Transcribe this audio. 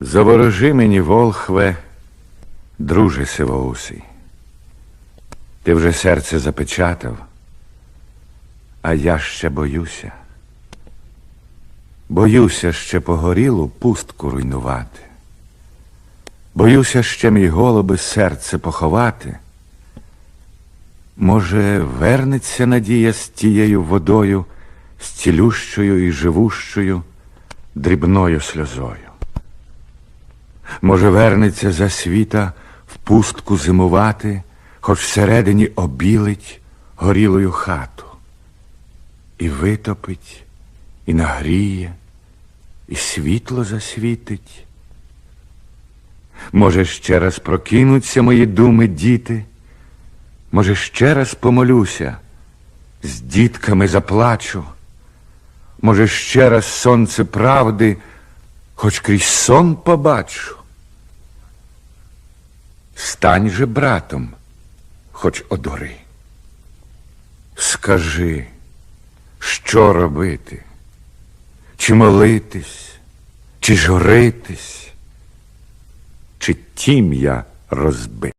Заворожи мені, волхве, друже сивоусий. Ти вже серце запечатав, а я ще боюся. Боюся ще погорілу пустку руйнувати. Боюся ще мій голубе серце поховати. Може, вернеться надія з тією водою, з цілющою і живущою, дрібною сльозою. Може, вернеться за світа в пустку зимувати, хоч всередині обілить горілою хату. І витопить, і нагріє, і світло засвітить. Може, ще раз прокинуться мої думи діти, може, ще раз помолюся, з дітками заплачу, може, ще раз сонце правди, хоч крізь сон побачу. Стань же братом, хоч одори. Скажи, що робити? Чи молитись, чи журитись, чи тім'я розбити?